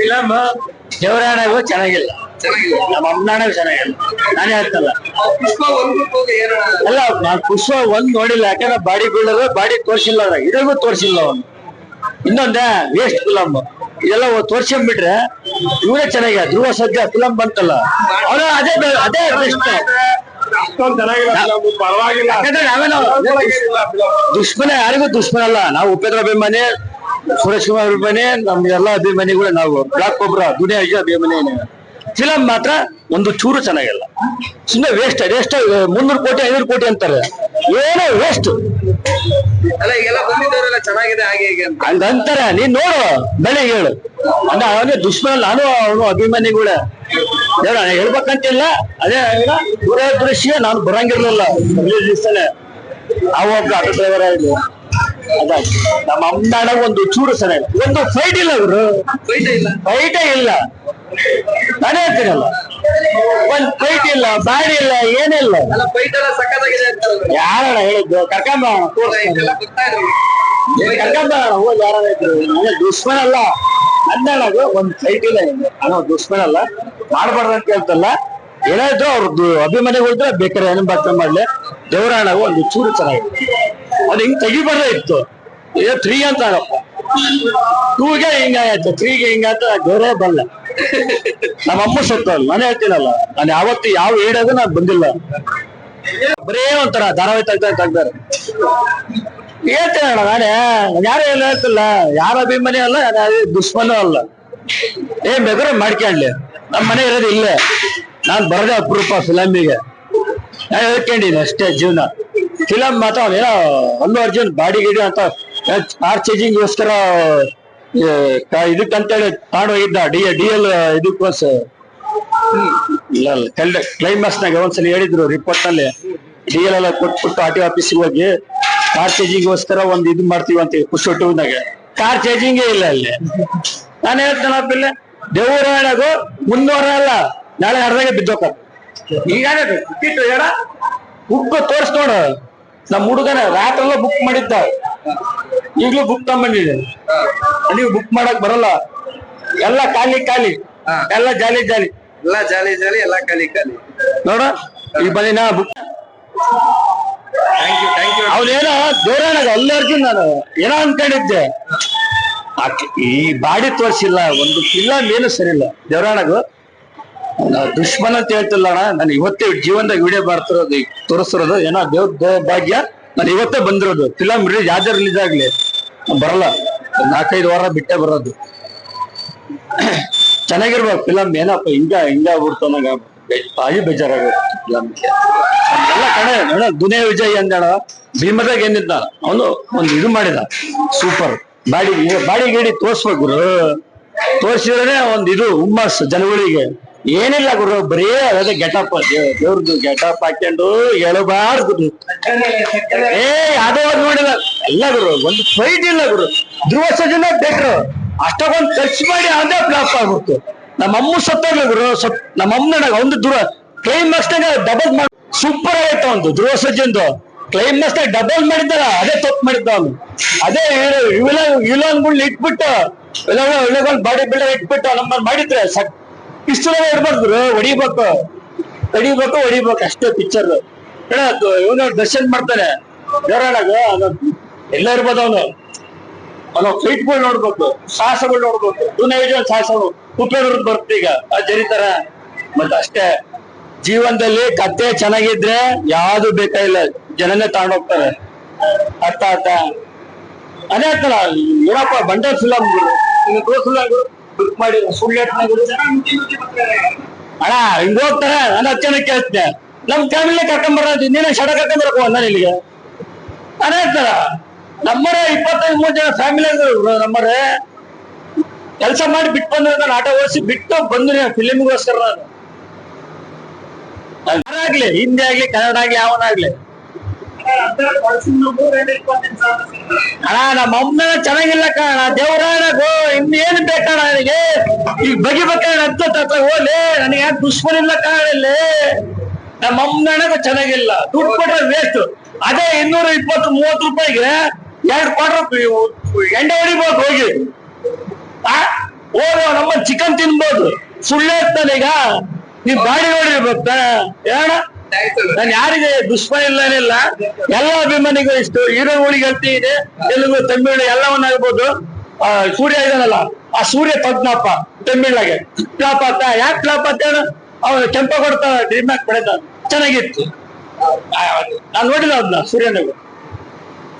Film ದೇವರಾಣಗೂ ಚೆನ್ನಾಗಿಲ್ಲ. ನಮ್ಮ ಅಮ್ಮನಾಣಗೂ ಚೆನ್ನಾಗಿಲ್ಲ. ನಾನೇ ಹೇಳ್ತಲ್ಲ. ಅಲ್ಲ ನಾನ್ ಪುಷ್ಪ ಒಂದ್ ನೋಡಿಲ್ಲ. ಯಾಕಂದ್ರೆ ಬಾಡಿ ಬಿಲ್ಡರ್ ಬಾಡಿ ತೋರ್ಸಿಲ್ಲ ಅದ್ರಾಗ ಇದ್ರಿಗೂ ತೋರ್ಸಿಲ್ಲ ಅವನು. ಇನ್ನೊಂದೇ ವೇಸ್ಟ್ ಫಿಲಮ್ ಇದೆಲ್ಲ ತೋರ್ಸ್ಕೊಂಡ್ಬಿಟ್ರೆ ಇವರೇ ಚೆನ್ನಾಗಿ ಧ್ರುವ ಸದ್ಯ ಫಿಲಮ್ ಬಂತಲ್ಲ. ಅವನು ಅದೇ ಅದೇ ಬೆಸ್ಟ್ ದುಷ್ಮನ ಪರವಾಗಿಲ್ಲ. ದುಶ್ಮನ ಯಾರಿಗೂ ದುಶ್ಮನ ಅಲ್ಲ ನಾವು ಉಪೇಂದ್ರ ಅಭಿಮಾನಿ ಸುರೇಶ್ ಕುಮಾರ್ ಅಭಿಮಾನಿ ನಮ್ಗೆಲ್ಲ ಅಭಿಮಾನಿಗಳು ನಾವು ಬ್ಲಾಕ್ ಒಬ್ರ ದುನಿಯಾ ಅಭಿಮಾನಿ ಫಿಲಂ ಮಾತ್ರ ಒಂದು ಚೂರು ಚೆನ್ನಾಗಿಲ್ಲ. ಸುಮ್ಮನೆ ವೇಸ್ಟ್ ಎಷ್ಟು ಮುನ್ನೂರು ಕೋಟಿ ಐನೂರು ಕೋಟಿ ಅಂತಾರೆ. ಏನೋ ವೇಸ್ಟ್ ಅಲ್ಲ ಈಗೆಲ್ಲ ಬಂದಿದ್ದವರೆಲ್ಲ ಚೆನ್ನಾಗಿದೆ ಹಾಗೆ ಹೀಗೆ ಅಂತ. ಹಂಗಂತಾರೆ ನೀನ್ ನೋಡು ಬೆಳೆ ಹೇಳು. ಅಂದ್ರೆ ಅವನೇ ದುಷ್ಮನ್ ನಾನು ಅವನು ಅಭಿಮಾನಿಗಳೇ. ಹೇಳ ಹೇಳ್ಬೇಕಂತಿಲ್ಲ. ಅದೇ ದೂರದೃಶ್ಯ ನಾನು ಬರಂಗಿರ್ಲಿಲ್ಲ. ಆ ಅವ ಒಬ್ಬ ಆಟೋ ಡ್ರೈವರ್ ಆಗಿ. ಅದ ನಮ್ಮ ಅಮ್ಮನಾಡ ಒಂದು ಚೂರು ಸರ ಒಂದು ಫೈಟ್ ಇಲ್ಲ ಇವರು. ಫೈಟ್ ಇಲ್ಲ. ನಾನೇ ಹೇಳ್ತೀನಲ್ಲ. ಒಂದ್ ಫೈಟ್ ಇಲ್ಲ ಬಾಡಿ ಇಲ್ಲ ಏನಿಲ್ಲ ಯಾರಣ್ಣ ಹೇಳಿದ್ದು? ಇದೆ ಕರ್ಕೊಂಬ ಹೋಗಿ ಯಾರ ದುಶ್ಮನ್ ಅಲ್ಲ. ಅಂದಾಗ ಒಂದ್ ಫೈಟ್ ಇಲ್ಲ. ಅನ್ನೋ ದುಶ್ಮನ್ ಅಲ್ಲ. ಮಾಡ್ಬಾರ್ದು ಅಂತ ಹೇಳ್ತಲ್ಲ. ಏನಾಯ್ತು ಅವ್ರದ್ದು ಅಭಿಮಾನಿಗಳಿದ್ರೆ ಬೇಕಾದ್ರೆ ಏನ್ ಬಾಕ ಮಾಡ್ಲಿ. ದೇವರಾಣವು ಒಂದು ಚೂರು ಚೆನ್ನಾಗಿದೆ. ಅದು ಹಿಂಗ್ ತೆಗಿಬಾರ್ದೇ ಇತ್ತು. ಏ ತ್ರೀ ಅಂತ ಆಗಪ್ಪ ಟೂಗೆ ಹಿಂಗಾಯ್ತು ತ್ರೀಗೆ ಹಿಂಗಾಯ್ತು ಗೌರವ ಬಲ್ಲ. ನಮ್ಮ ಅಮ್ಮ ಸತ್ತಲ್ಲ ನಾನು ಹೇಳ್ತೀನಲ್ಲ. ನಾನು ಯಾವತ್ತು ಯಾವ ಏಡದ ನಾನು ಬಂದಿಲ್ಲ. ಬರೇ ಒಂಥರ ಧಾರಾವಾಹಿ ತೆಗ್ದ ತೆಗ್ದಾರೆ ಹೇಳ್ತೇನೆ ನಾನೇ. ಯಾರು ಎಲ್ಲ ಹೇಳ್ತಿಲ್ಲ. ಯಾರ ಅಭಿಮಾನಿ ಅಲ್ಲ ದುಷ್ಮನೂ ಅಲ್ಲ. ಏನ್ ಬೇಕಾದ್ರೆ ಮಾಡ್ಕೊಂಡ್ಲಿ ನಮ್ಮ ಮನೆ ಇರೋದು ಇಲ್ಲೇ. ನಾನ್ ಬರದೆ ಅಪರೂಪ ಫಿಲಮಿಗೆ. ನಾನು ಹೇಳ್ಕೊಂಡಿನಿ ಅಷ್ಟೇ ಜೀವನ. ಫಿಲಮ್ ಮಾತ್ರ ಅವನೇನೋ ಅಲ್ಲು ಅರ್ಜುನ್ ಬಾಡಿ ಗಿಡಿ ಅಂತ ಕಾರ್ ಚೇಜಿಂಗ್ಗೋಸ್ಕರ ಇದಕ್ಕಂತೇಳಿ ತಗೊಂಡು ಹೋಗಿದ್ದ ಡಿ ಡಿ ಎಲ್ ಇದಕ್ಕೋಸ್, ಇಲ್ಲ ಕ್ಲೈಮ್ಯಾಕ್ಸ್ ನಾಗ ಒಂದ್ಸಲ ಹೇಳಿದ್ರು ರಿಪೋರ್ಟ್ನಲ್ಲಿ ಡಿ ಎಲ್ ಎಲ್ಲ ಕೊಟ್ಬಿಟ್ಟು ಆರ್ ಟಿ ಆಫೀಸಿಗೆ ಹೋಗಿ ಕಾರ್ ಚೇಜಿಂಗ್ಗೋಸ್ಕರ ಒಂದ್ ಇದು ಮಾಡ್ತೀವಿ ಅಂತ ಖುಷಿ ಹೊಟ್ಟಿದಾಗ ಕಾರ್ ಚೇಜಿಂಗೇ ಇಲ್ಲ ಅಲ್ಲಿ. ನಾನು ಹೇಳ್ತೇನಪ್ಪ ಇಲ್ಲ ಹೇಳೋದು ಮುನ್ನೂರ ಅಲ್ಲ, ನಾಳೆ ಅರ್ಧಾಗೆ ಬಿದ್ದೋಕ ಈಗ ಟಿಕೆಟ್ ಹೇಳ? ಬುಕ್ ತೋರಿಸ್ ನೋಡು. ನಮ್ಮ ಹುಡುಗನ ರಾತ್ರೆಲ್ಲ ಬುಕ್ ಮಾಡಿದ್ದ. ಈಗ್ಲೂ ಬುಕ್ ತಗೊಂಬಂದಿದ್ದೀನಿ ನೀವು ಬುಕ್ ಮಾಡಕ್ ಬರಲ್ಲ. ಎಲ್ಲ ಖಾಲಿ ಖಾಲಿ. ಎಲ್ಲ ಜಾಲಿ ಜಾಲಿ. ಎಲ್ಲ ಜಾಲಿ ಜಾಲಿ ಎಲ್ಲ ಖಾಲಿ ಖಾಲಿ. ನೋಡ ಈಗ ನಾ ಬುಕ್ ಅವನೇನೋ ದೇವರಾಣಗ ಅಲ್ಲರ್ಜುನ್ ನಾನು. ಏನೋ ಅನ್ಕೊಂಡಿದ್ದೆ. ಈ ಬಾಡಿ ತೋರಿಸಿಲ್ಲ ಒಂದು ಫಿಲಮ್ ಏನು ಸರಿಯಿಲ್ಲ. ದೇವರಾಣಗು. ದುಶ್ಮನ್ ಅಂತ ಹೇಳ್ತಿಲ್ಲ ಅಣ್ಣ. ನಾನು ಇವತ್ತೇ ಜೀವನದಾಗ ವಿಡಿಯೋ ಬರ್ತಿರೋದು ತೋರಿಸಿರೋದು ಏನೋ ದೇವ್ ಭಾಗ್ಯ ನಾನು ಇವತ್ತೇ ಬಂದಿರೋದು. ಫಿಲಮ್ ರಿಲೀಸ್ ಯಾವ್ದೇ ರಿಲೀಸ್ ಆಗ್ಲಿ. ಬರಲ್ಲ. ನಾಲ್ಕೈದು ವಾರ ಬಿಟ್ಟೆ ಬರೋದು. ಚೆನ್ನಾಗಿರ್ಬೇಕು ಫಿಲಮ್ ಏನಪ್ಪ, ಹಿಂಗ ಹಿಂಗ ಆಗ್ಬಿಡ್ತು ಅನ್ನಂಗ ಭಾರಿ ಬೇಜಾರಾಗುತ್ತೆ ಫಿಲಮ್ಗೆ ಎಲ್ಲ ಕಡೆ ದುನೇ ದುನಿಯಾ ವಿಜಯ್ ಅಂದಣ ಭೀಮದಾಗ ಏನಿದ್ದ? ಅವನು ಒಂದು ಇದು ಮಾಡಿದ. ಸೂಪರ್ ಬಾಡಿ ಬಾಡಿ ಗೇಡಿ ತೋರ್ಸ್ಬೇಕು ತೋರ್ಸಿದ್ರೆ ಒಂದ್ ಇದು ಹುಮ್ಮಸ್ ಜನಗಳಿಗೆ. ಏನಿಲ್ಲ ಗುರು, ಬರೀ ಅದೇ ಗೆಟಪ್ ದೇವ್ರದ್ದು ಗೆಟಪ್ ಹಾಕೊಂಡು ಹೇಳಬಾರ್ದು. ಏ ಯಾವ್ದೋ ನೋಡಿಲ್ಲ. ಎಲ್ಲ ಗುರು, ಒಂದು ಫೈಟ್ ಇಲ್ಲ ಗುರು. ಧ್ರುವ ಸಜನ ಅಷ್ಟೊಂದು ಖರ್ಚು ಮಾಡಿ ಅದೇ ಫ್ಲಾಪ್ ಆಗುತ್ತೆ ನಮ್ಮ ಸತ್ತಲ್ಲ ಗುರು, ಸತ್ ನಮ್ಮ ಅಮ್ಮನ ಒಂದು ಧ್ರುವ ಕ್ಲೈಮ್ಯಾಕ್ಸ್ ನಾಗ ಡಬಲ್ ಮಾಡಿ ಸೂಪರ್ ಆಯ್ತು ಒಂದು ಧ್ರುವ ಸಜ್ಜಂದು ಕ್ಲೈಮ್ಯಾಕ್ಸ್ ನಾಗ ಡಬಲ್ ಮಾಡಿದ್ದಲ್ಲ ಅದೇ ತಪ್ಪು ಮಾಡಿದ್ದ ಅವನು. ಅದೇ ವಿಲನ್ ವಿಲನ್ಗಳನ್ನ ಇಟ್ಬಿಟ್ಟು ವಿಲನ್ ಬಾಡಿ ಬಿಲ್ಡರ್ ಇಟ್ಬಿಟ್ಟು ನಮ್ಮ ಮಾಡಿದ್ರೆ ಸಕ್ ಇಷ್ಟು ಇರ್ಬಾರ್ದು ಗುರು ಹೊಡಿಬೇಕು. ಹೊಡಿಬೇಕು ಹೊಡಿಬೇಕು, ಅಷ್ಟೇ ಪಿಕ್ಚರ್ ಇವನು ದರ್ಶನ್ ಮಾಡ್ತಾನೆ. ದೇವರಾಣಾಗ ಎಲ್ಲ ಇರ್ಬೋದು ಅವನು. ಅವನು ಫೈಟ್ಗಳು ನೋಡ್ಬೇಕು, ಸಾಹಸಗಳು ನೋಡ್ಬೇಕು. ದುನಿಯಾ ಸಾಹಸಗಳು ಉಪಯೋಗ ಬರುತ್ತೆ ಈಗ ಜರಿತಾರ. ಮತ್ತೆ ಅಷ್ಟೇ. ಜೀವನದಲ್ಲಿ ಕತೆ ಚೆನ್ನಾಗಿದ್ರೆ ಯಾವ್ದು ಬೇಕಾಗಿಲ್ಲ ಜನನೇ ತಗೊಂಡೋಗ್ತಾರೆ ಅರ್ಥ ಅರ್ಥ ಅನೇಕ ಏನಪ್ಪ ಬಂಡೆ ಫಿಲಮ್ ಫಿಲಮ್ ಬುಕ್ ಮಾಡಿ ಸುಳ್ಳು ಅಣ್ಣ, ಹಿಂಗ್ ಹೋಗ್ತಾರ, ನಾನು ಜನ ಕೇಳ್ತೀನಿ ನಮ್ ಫ್ಯಾಮಿಲಿ ಕರ್ಕೊಂಡ್ ಬರೋದು, ನೀನೇ ಶಡ ಕರ್ಕೊಂಡ್ ಬರಕ್ ನಾನು ಇಲ್ಲಿಗೆ. ನಾನು ಹೇಳ್ತಾರ ನಮ್ಮರ ಇಪ್ಪತ್ತೈದು ಮೂರು ಜನ ಫ್ಯಾಮಿಲಿ ನಮ್ಮರ. ಕೆಲಸ ಮಾಡಿ ಬಿಟ್ಟು ಬಂದ್ರೆ ನಾನು ಆಟೋ ಓಡಿಸಿ ಬಿಟ್ಟು ಬಂದ್ರೆ ಫಿಲಿಮ್ಗೋಸ್ಕರ ನಾನು. ಯಾರಾಗ್ಲಿ ಹಿಂದಿ ಆಗ್ಲಿ, ಕನ್ನಡ ಆಗ್ಲಿ ಯಾವನಾಗ್ಲಿ ಅಣ್ಣ, ನಮ್ಮ ಅಮ್ಮನ ಚೆನ್ನಾಗಿಲ್ಲ ಕಣ ದೇವರಾಣಗೋ ಇನ್ನೇನು ಬೇಕಣ್ಣ ನನಗೆ? ಈಗ ಬಗಿಬೇಕಣ್ಣ ಅಂತ ಹತ್ರ ಹೋಗ್ಲಿ. ನನಗೆ ಯಾಕೆ ದುಶ್ಮನ್ ಇಲ್ಲ ಕಣ ಇಲ್ಲಿ? ನಮ್ಮ ಅಮ್ಮನಗೂ ಚೆನ್ನಾಗಿಲ್ಲ. ದುಡ್ಡು ಕೊಟ್ಟರೆ ವೇಸ್ಟ್ ಅದೇ ಇನ್ನೂರ ಇಪ್ಪತ್ತು, ಮೂವತ್ತು ರೂಪಾಯಿಗೆ ಎರಡು ಕ್ವಾರ್ಟರ್ ಎಂಡೆ ಹೊಡಿಬೋದು ಹೋಗಿ. ಹೋಗೋ, ನಮ್ಮ ಚಿಕನ್ ತಿನ್ಬೋದು. ಸುಳ್ಳು ಈಗ. ನೀವ್ ಬಾಡಿ ನೋಡಿರ್ಬೇಕು ಹೇಳ ನಾನು ಯಾರಿಗೆ ದುಷ್ಮನ ಇಲ್ಲನಿಲ್ಲ, ಎಲ್ಲ ಅಭಿಮಾನಿಗೂ ಇಷ್ಟು ಹೀರೋಗಳಿಗೆ ಹೇಳ್ತಿ ಇದೆ, ತೆಲುಗು, ತಮಿಳು ಎಲ್ಲವನ್ನಾಗ್ಬೋದು. ಆ, ಸೂರ್ಯ ಇದನ್ನಲ್ಲ ಆ ಸೂರ್ಯ ತಜ್ಞಪ್ಪ ತಮಿಳಾಗೆ. ಫ್ಲಾಪ್ ಆತ ಯಾಕೆ ಫ್ಲಾಪ್ ಆತ ಅವನು ಕೆಂಪ ಕೊಡ್ತಾ ಡಿಮ್ಯಾಕ್ ಪಡೆದ. ಚೆನ್ನಾಗಿತ್ತು. ನಾನು ನೋಡಿಲ್ಲ ಅದನ್ನ ಸೂರ್ಯನಿಗೆ.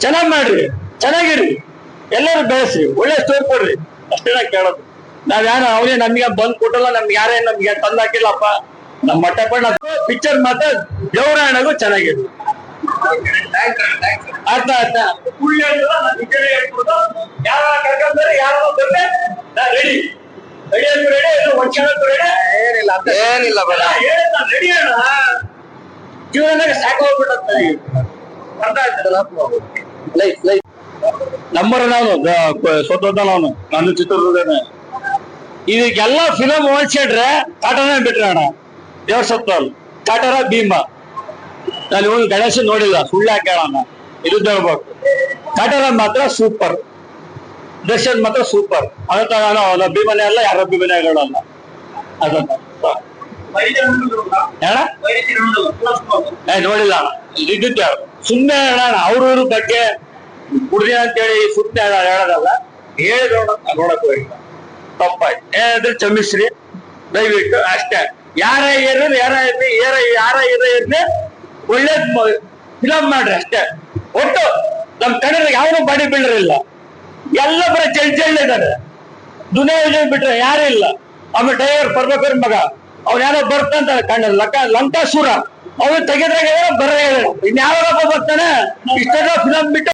ಚೆನ್ನಾಗ್ ಮಾಡ್ರಿ, ಚೆನ್ನಾಗಿರಿ. ಎಲ್ಲರೂ ಬೆಳೆಸ್ರಿ, ಒಳ್ಳೆ ಸ್ಟೋರ್ ಕೊಡ್ರಿ. ಅಷ್ಟೇ ನಾ ಕೇಳೋದು. ನಾವ್ ಯಾರು ಅವನೇ ನಮ್ಗೆ ಬಂದ್ ಕೊಟ್ಟಲ್ಲ ನಮ್ಗೆ ಯಾರೇ ನಮ್ಗೆ ತಂದ್ ಹಾಕಿಲ್ಲಪ್ಪ ನಮ್ ಮಟ್ಟ ಪಣ್ಣ ಪಿಕ್ಚರ್ ಮಾತ್ರ ದೇವರಾಯಣಗೂ ಚೆನ್ನಾಗಿದೆ. ಅರ್ಥ ಅರ್ಥ. ಯಾರ ಕರ್ಕೊಂಡ್ರೆ ಯಾರೋ ಬಂದ್ರೆ ನಾ ರೆಡಿ ರೆಡಿ ಅಂದ್ರೆ ರೆಡಿ ರೆಡಿ ಏನಿಲ್ಲ ಏನಿಲ್ಲ ಬೇಡ. ರೆಡಿ ಅಣ್ಣ ಜೀವನದಾಗ ಸಾಕೋಗ್ಬಿಟ್ಟಂತ ಅರ್ಥ ಆಯ್ತಲ್ಲ? ಲೈಫ್ ಲೈಫ್ ನಂಬರ್ ನಾನು ಸೋತೋದ ನಾನು ನಾನು ಚಿತ್ರದುರ್ಗನೇ. ಇದಕ್ಕೆಲ್ಲ ಫಿಲಮ್ ಹೋಲ್ಸಿಟ್ರೆ ಕಾಟನೇ ಬಿಟ್ರೆ ಅಣ್ಣ. ದೇವ್ರ ಸತ್ತಲ್ ಕಾಟರ ಭೀಮ. ನಾನು ಇವನು ಗಣೇಶ ನೋಡಿಲ್ಲ, ಸುಳ್ಳು ಹಾಕೋಣ ಇದು ಹೇಳ್ಬೇಕು. ಕಾಟರ ಮಾತ್ರ ಸೂಪರ್ ದರ್ಶನ್ ಮಾತ್ರ ಸೂಪರ್ ಅದಂತ ನಾನು ಅವನ ಅಭಿಮಾನಿ ಅಲ್ಲ, ಯಾರ ಅಭಿಮಾನಿ ಹೇಳೋಣ ಅದನ್ನ. ನೋಡಿಲ್ಲ. ಇದ್ದಿದ್ದೆ ಸುಮ್ಮನೆ ಹೇಳೋಣ ಅವ್ರವ್ರ ಬಗ್ಗೆ ಕುಡ್ದಿ ಅಂತೇಳಿ ಸುಮ್ಮನೆ ಹೇಳೋದಲ್ಲ. ಹೇಳಿ ನೋಡಕ್ ಹೋಗಿಲ್ಲ ತಪ್ಪಾಯ್ತು. ಏನಾದ್ರೆ ಕ್ಷಮಿಸ್ರಿ. ದಯವಿಟ್ಟು, ಅಷ್ಟೇ. ಯಾರ ಇರ್ರಿ ಯಾರ ಇರ್ಲಿ, ಯಾರ ಯಾರ ಇರೋ ಇರ್ಲಿ, ಒಳ್ಳೇದ್ ಫಿಲಮ್ ಮಾಡ್ರಿ ಅಷ್ಟೇ. ಒಟ್ಟು ನಮ್ ಕನ್ನಡ ಯಾವನು ಬಾಡಿ ಬಿಲ್ಡರ್ ಇಲ್ಲ. ಎಲ್ಲ ಬರೀ ಚೆಲ್ ಚೆಲ್ ಇದಾರೆ. ದುನಿಯಾ ಬಿಟ್ರೆ ಯಾರು ಇಲ್ಲ. ಆಮೇಲೆ ಡ್ರೈವರ್ ಪರ್ಬೇಕರ್ ಮಗ, ಅವ್ನ ಯಾರೋ ಬರ್ತಾಂತ ಕಣ್ಣ ಲಂಕಾ ಸೂರ ಅವನು ತೆಗೆದ್ರಾಗ ಬರ ಇನ್ಯಾವಾಗ ಬರ್ತಾನೆ, ಇಷ್ಟೆಲ್ಲ ಫಿಲಮ್ ಬಿಟ್ಟು